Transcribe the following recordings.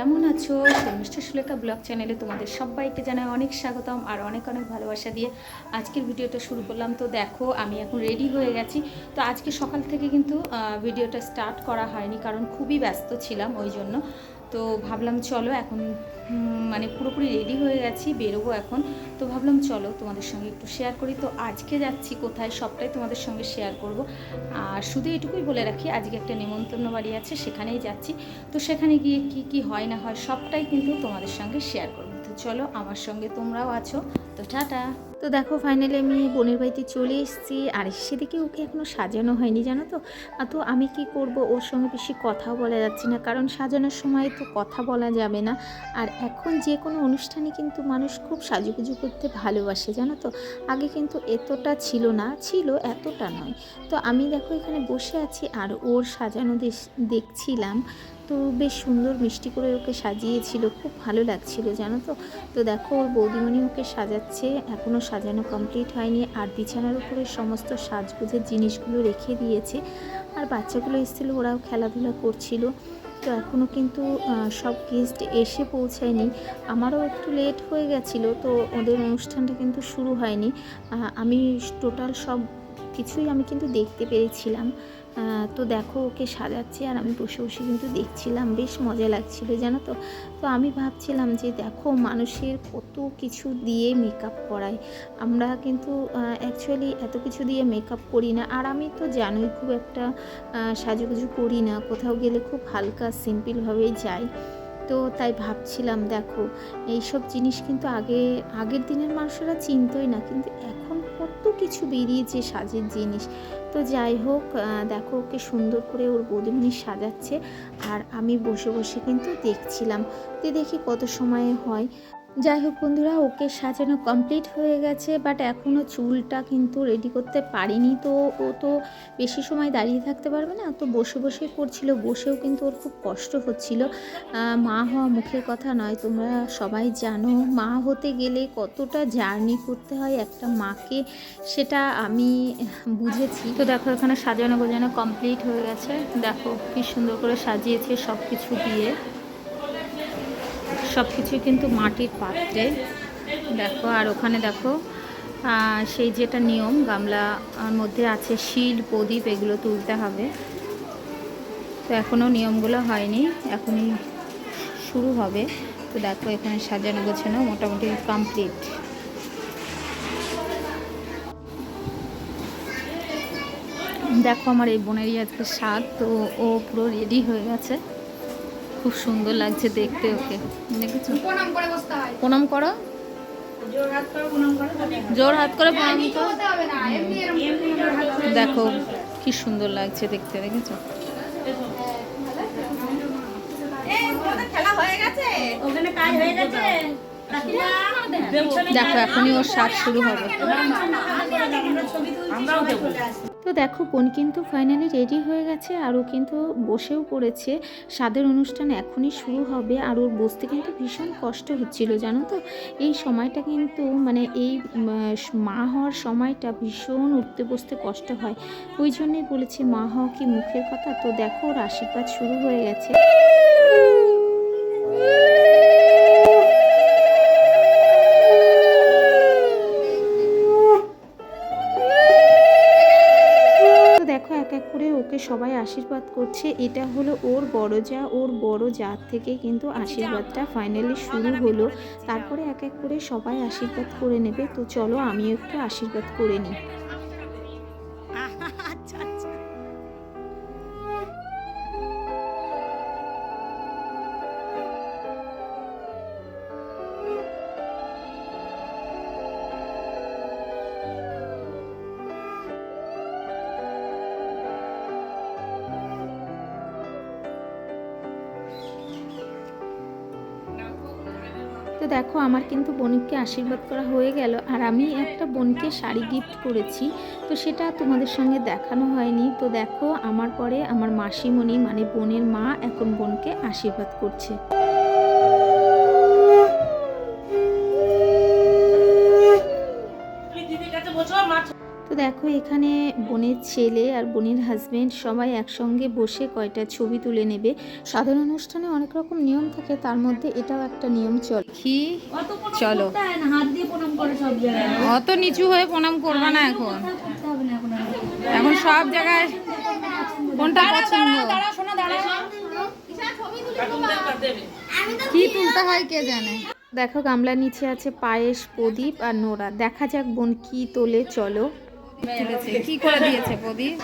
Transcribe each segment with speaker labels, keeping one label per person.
Speaker 1: কেমন আছো? Mister Sulekha blog চ্যানেলে তোমাদের সবাইকে জানাই অনেক স্বাগতম আর অনেক অনেক ভালোবাসা দিয়ে আজকের ভিডিওটা শুরু করলাম। তো দেখো, আমি এখন রেডি হয়ে গেছি। তো আজকে সকাল থেকে কিন্তু ভিডিওটা স্টার্ট করা হয়নি কারণ খুবই ব্যস্ত ছিলাম ওই জন্য। তো ভাবলাম চলো এখন মানে পুরোপুরি রেডি হয়ে গেছি, বেরোবো এখন। তো ভাবলাম চলো তোমাদের সঙ্গে একটু শেয়ার করি। তো আজকে যাচ্ছি কোথায় সবটাই তোমাদের সঙ্গে শেয়ার করব। আর শুধু এটুকুই বলে রাখি, আজকে একটা নেমন্তন্ন বাড়ি আছে, সেখানেই যাচ্ছি। তো সেখানে গিয়ে কি কি হয় না হয় সবটাই কিন্তু তোমাদের সঙ্গে শেয়ার করব। তো চলো আমার সঙ্গে তোমরাও আছো। তো টাটা! তো দেখো ফাইনালি আমি বোনের বাড়িতে চলে এসেছি। আর সেদিকে ওকে এখনও সাজানো হয়নি, জানো তো? তো আমি কি করব? ওর সঙ্গে বেশি কথাও বলা যাচ্ছে না, কারণ সাজানোর সময় তো কথা বলা যাবে না। আর এখন যে কোনো অনুষ্ঠানে কিন্তু মানুষ খুব সাজুগুজু করতে ভালোবাসে, জানো তো? আগে কিন্তু এতটা ছিল না, ছিল এতটা নয়। তো আমি দেখো এখানে বসে আছি, আর ওর সাজানো দেখছিলাম। তো বেশ সুন্দর মিষ্টি করে ওকে সাজিয়েছিল, খুব ভালো লাগছিল, জানো তো? তো দেখো, ওর বৌদিমণি ওকে সাজাচ্ছে এখনও সাজানো কমপ্লিট হয়নি, আর বিছানার উপরে সমস্ত সাজগোজের জিনিসগুলো রেখে দিয়েছে। আর বাচ্চাগুলো এসেছিল, ওরাও খেলাধুলা করছিল। তো এখনও কিন্তু সব গেস্ট এসে পৌঁছায়নি। আমারও একটু লেট হয়ে গেছিল, তো ওদের অনুষ্ঠানটা কিন্তু শুরু হয়নি। আমি টোটাল সব কিছুই আমি কিন্তু দেখতে পেরেছিলাম। তো দেখো ওকে সাজাচ্ছে আর আমি বসে বসে কিন্তু দেখছিলাম, বেশ মজা লাগছিল জানো তো। তো আমি ভাবছিলাম যে দেখো মানুষের কত কিছু দিয়ে মেকআপ করায়। আমরা কিন্তু অ্যাকচুয়ালি এত কিছু দিয়ে মেকআপ করি না। আর আমি তো জানোই খুব একটা সাজুগুজু করি না। কোথাও গেলে খুব হালকা সিম্পলভাবেই যাই। তো তাই ভাবছিলাম, দেখো, এইসব জিনিস কিন্তু আগে, আগের দিনের মানুষেরা চিনতই না। কিন্তু এখন কত কিছু বেরিয়েছে সাজের জিনিস। তো যাই হোক দেখো ওকে সুন্দর করে ওর বৌদিমণি সাজাচ্ছে। আর আমি বসে বসে কিন্তু দেখছিলাম। তো দেখি কত সময়ে হয়। যাই হোক বন্ধুরা, ওকে সাজানো কমপ্লিট হয়ে গেছে বাট এখনও চুলটা কিন্তু রেডি করতে পারিনি তো। ও তো বেশি সময় দাঁড়িয়ে থাকতে পারবে না, তো বসে বসে করছিল, বসেও কিন্তু ওর খুব কষ্ট হচ্ছিল। মা হওয়া মুখের কথা নয়, তোমরা সবাই জানো, মা হতে গেলে কতটা জার্নি করতে হয় একটা মাকে, সেটা আমি বুঝেছি। তো দেখো, এখানে সাজানো গোজানো কমপ্লিট হয়ে গেছে। দেখো কি সুন্দর করে সাজিয়েছে সব কিছু দিয়ে। সব কিছুই কিন্তু মাটির পাত্রে। দেখো, আর ওখানে দেখো সেই যেটা নিয়ম, গামলা মধ্যে আছে শিল, প্রদীপ, এগুলো তুলতে হবে। তো এখনও নিয়মগুলো হয়নি, এখনই শুরু হবে। তো দেখো, এখানে সাজানো গোছানো মোটামুটি কমপ্লিট দেখো, আমার এই বোনেরই আজকে স্বাদ তো ও পুরো রেডি হয়ে গেছে। খুব সুন্দর লাগছে দেখতে ওকে। দেখেছ?
Speaker 2: প্রণাম করে বসতে হয়।
Speaker 1: প্রণাম করো।
Speaker 2: জোর হাত করে প্রণাম করে
Speaker 1: জোর হাত করে প্রণাম
Speaker 2: নিচু
Speaker 1: করো।
Speaker 2: হতে হবে না এমনি এরকম এমনি জোর হাত করে
Speaker 1: দেখো কি সুন্দর লাগছে দেখতে দেখেছ?
Speaker 2: এই তোমাদের খেলা হয়ে গেছে? ওখানে কাজ হয়ে গেছে?
Speaker 1: দেখো এখনই ওর স্বাদ শুরু হবে। তো দেখো বোন কিন্তু ফাইনালি রেডি হয়ে গেছে আর ও কিন্তু বসেও পড়েছে। স্বাদের অনুষ্ঠান এখনই শুরু হবে আর ওর বসতে কিন্তু ভীষণ কষ্ট হচ্ছিল, জানো তো? এই সময়টা কিন্তু মানে এই মা হওয়ার সময়টা ভীষণ উঠতে বসতে কষ্ট হয়। ওই জন্যই বলেছি, মা হওয়া কি মুখের কথা? তো দেখো, ওর আশীর্বাদ শুরু হয়ে গেছে। এক করে ওকে সবাই আশীর্বাদ করছে। এটা হলো ওর বড় যা ওর বড় জাত থেকে কিন্তু আশীর্বাদটা ফাইনালি শুরু হলো। তারপরে এক এক করে সবাই আশীর্বাদ করে নেবে। তো চলো আমিও একটু আশীর্বাদ করে নিই। দেখো, আমার কিন্তু বোনকে আশীর্বাদ করা হয়ে গেল। আর আমি একটা বোনকে শাড়ি গিফট করেছি, তো সেটা তোমাদের সঙ্গে দেখানো হয়নি। তো দেখো, আমার পরে আমার মাসিমণি মানে বোনের মা, এখন বোনকে আশীর্বাদ করছে। দেখো এখানে বোনের ছেলে আর বোনের হাজবেন্ড সবাই একসঙ্গে বসে কয়টা ছবি তুলে নেবে। সাধারণ অনুষ্ঠানে অনেক রকম নিয়ম থাকে তার মধ্যে এটাও একটা নিয়ম চল। কি চলো। অত নিচু হয়ে প্রণাম করবে না এখন।
Speaker 2: এখন
Speaker 1: সব জায়গায় কোনটা পছন্দ?
Speaker 2: দাঁড়া শোনা দাঁড়া।
Speaker 1: কি তুলতে হয় কে জানে? দেখো গামলার নিচে আছে পায়েস প্রদীপ আর নোরা দেখা যাক বোন কি তোলে চলো। কি করে দিয়েছে প্রদীপ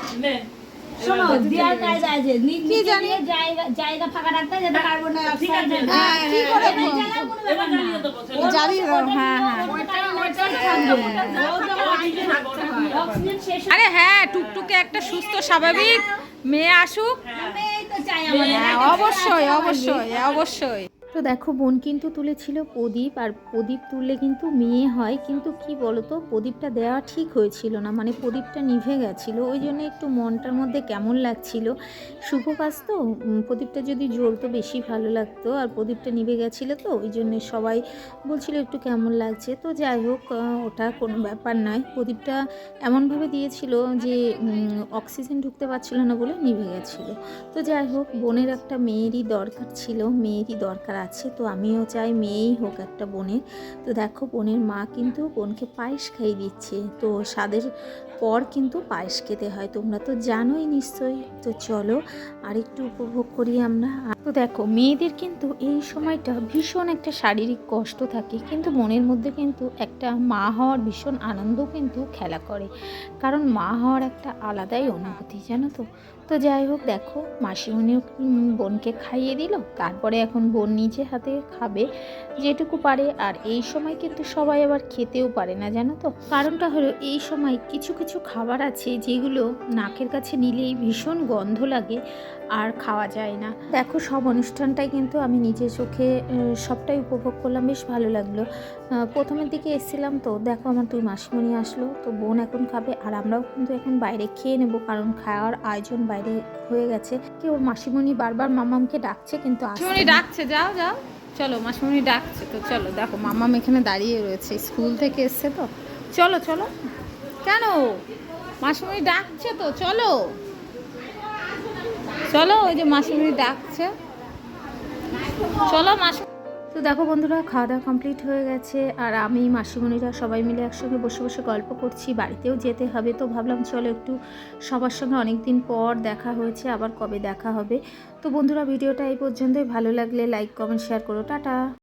Speaker 2: শোনো দেওয়ার কায়দা আছে
Speaker 1: কি জানি?
Speaker 2: জায়গা জায়গা ফাঁকা রাখতে যাতে কার্বন ডাই অক্সাইড
Speaker 1: হ্যাঁ, কি করে জ্বালিয়ে হ্যাঁ হ্যাঁ আরে হ্যাঁ টুকটুকে একটা সুস্থ স্বাভাবিক মেয়ে আসুক
Speaker 2: এই তো চাই আমাদের
Speaker 1: হ্যাঁ, অবশ্যই অবশ্যই অবশ্যই তো দেখো, বোন কিন্তু তুলেছিল প্রদীপ, আর প্রদীপ তুললে কিন্তু মেয়ে হয়, কিন্তু কি বলতো, প্রদীপটা দেওয়া ঠিক হয়েছিল না মানে প্রদীপটা নিভে গেছিল। ওই জন্য একটু মনটার মধ্যে কেমন লাগছিল। শুভ কাজ তো প্রদীপটা যদি জ্বলতো বেশি ভালো লাগতো, আর প্রদীপটা নিভে গেছিল তো, ওই জন্যে সবাই বলছিল একটু কেমন লাগছে। তো যাই হোক ওটা কোনো ব্যাপার নয়। প্রদীপটা এমনভাবে দিয়েছিল যে অক্সিজেন ঢুকতে পারছিল না বলে নিভে গেছিল। তো যাই হোক, বোনের একটা মেয়েরই দরকার ছিল, মেয়েরই দরকার আছে, তো আমিও চাই মেয়েই হোক একটা বোনের। তো দেখো, বোনের মা কিন্তু বোনকে পায়েস খাইয়ে দিচ্ছে। তো স্বাদের পর কিন্তু পায়েস খেতে হয়, তোমরা তো জানোই নিশ্চয়ই। তো চলো আর একটু উপভোগ করি আমরা। তো দেখো, মেয়েদের কিন্তু এই সময়টা ভীষণ একটা শারীরিক কষ্ট থাকে, কিন্তু মনের মধ্যে কিন্তু একটা মা হওয়ার ভীষণ আনন্দ কিন্তু খেলা করে। কারণ মা হওয়ার একটা আলাদাই অনুভূতি, জানো তো? তো যাই হোক, দেখো মাসিমণিও বোনকে খাইয়ে দিল, তারপরে এখন বোন নিজে হাতে খাবে যেটুকু পারে আর এই সময় কিন্তু সবাই আবার খেতেও পারে না জানো তো? কারণটা হলো এই সময় কিছু কিছু খাবার আছে যেগুলো নাকের কাছে নিলেই ভীষণ গন্ধ লাগে আর খাওয়া যায় না। দেখো সব অনুষ্ঠানটাই কিন্তু আমি নিজের চোখে সবটাই উপভোগ করলাম বেশ ভালো লাগল। প্রথমের দিকে এসেছিলাম তো দেখো আমার দুই মাসিমণি আসলো তো বোন এখন খাবে আর আমরাও কিন্তু এখন বাইরে খেয়ে নেব কারণ খাওয়ার আয়োজন বাইরে হয়ে গেছে। কেউ মাসিমণি বারবার মামামকে ডাকছে কিন্তু ডাকছে যাও যাও। চলো মাসমণি ডাকছে, তো চলো, দেখো মামাম এখানে দাঁড়িয়ে রয়েছে, স্কুল থেকে এসছে তো। চলো চলো। কেন? মাসমণি ডাকছে তো, চলো। চলো, ওই যে মাসমণি ডাকছে। চলো মাসি তো দেখো বন্ধুরা, খাওয়া দাওয়া কমপ্লিট হয়ে গেছে। আর আমি, মাসিমণিরা সবাই মিলে একসঙ্গে বসে বসে গল্প করছি। বাড়িতেও যেতে হবে, তো ভাবলাম চলো একটু সবার সঙ্গে অনেক দিন পর দেখা হয়েছে, আবার কবে দেখা হবে। তো বন্ধুরা, ভিডিওটা এই পর্যন্তই। ভালো লাগলে লাইক কমেন্ট শেয়ার করো। টাটা!